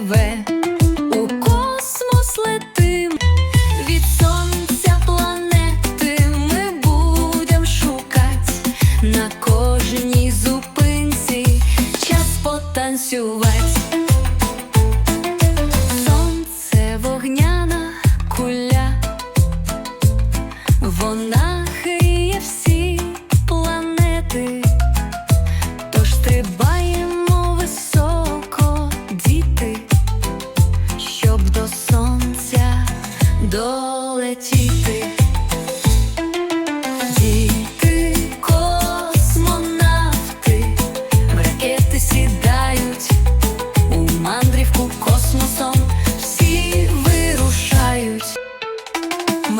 реве, у космос летим, від сонця планети ми будем шукать на кожній зупинці час потанцювать.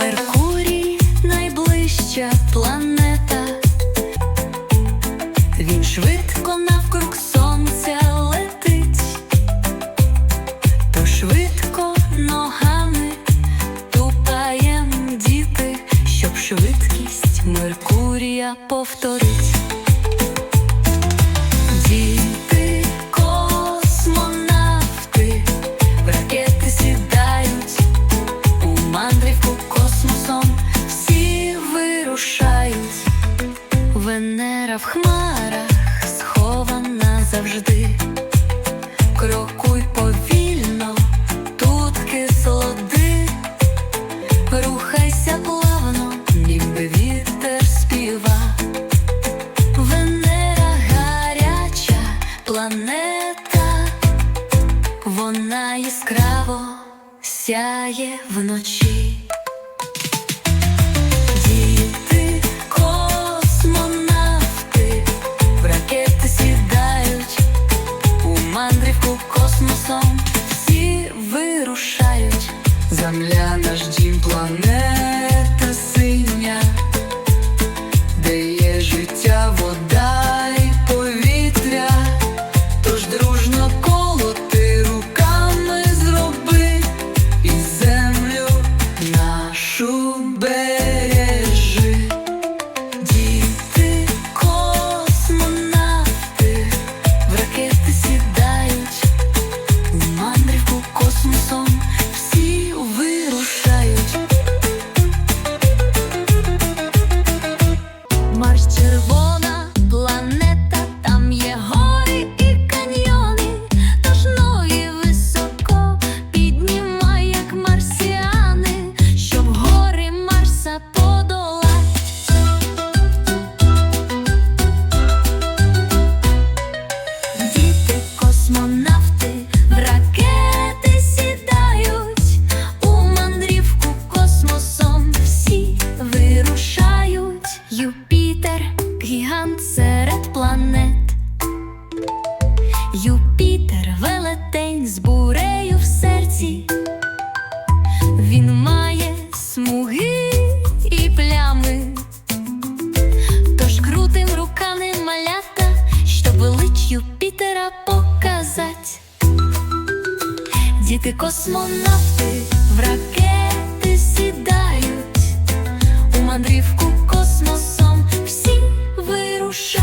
Меркурій найближча планета. Він швидко навкруг сонця летить, то швидко ногами тупаєм діти, щоб швидкість Меркурія повторить. Схована завжди. Крокуй повільно, тут кислоти, рухайся плавно, ніби вітер співа. Венера гаряча планета, вона яскраво сяє вночі. Земля наш дім, планета червона планета, серці. Він має смуги і плями. Тож крутим руками малята, щоб велич Юпітера показать. Діти космонавти в ракети сідають, у мандрівку космосом всі вирушають.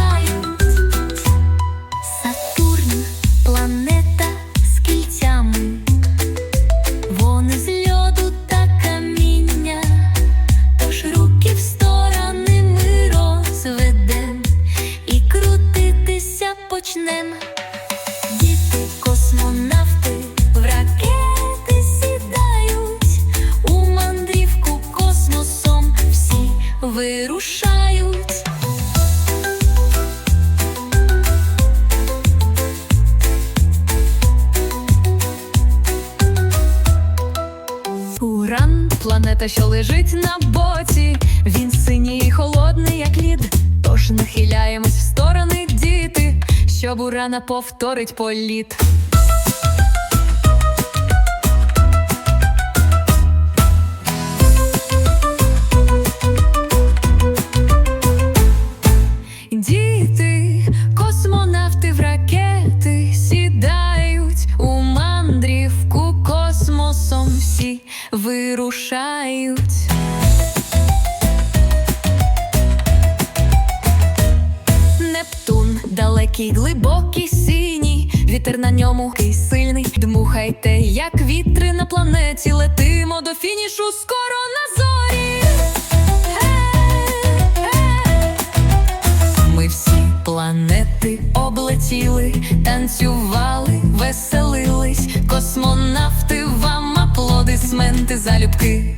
Уран планета, що лежить на боці. Він синій і холодний, як лід. Тож нахиляємось в сторони, діти, щоб урана повторить політ. Далекий, глибокий, синій, вітер на ньому такий сильний. Дмухайте, як вітри на планеті. Летимо до фінішу скоро на зорі. Ми всі планети облетіли, танцювали, веселились. Космонавти, вам аплодисменти залюбки.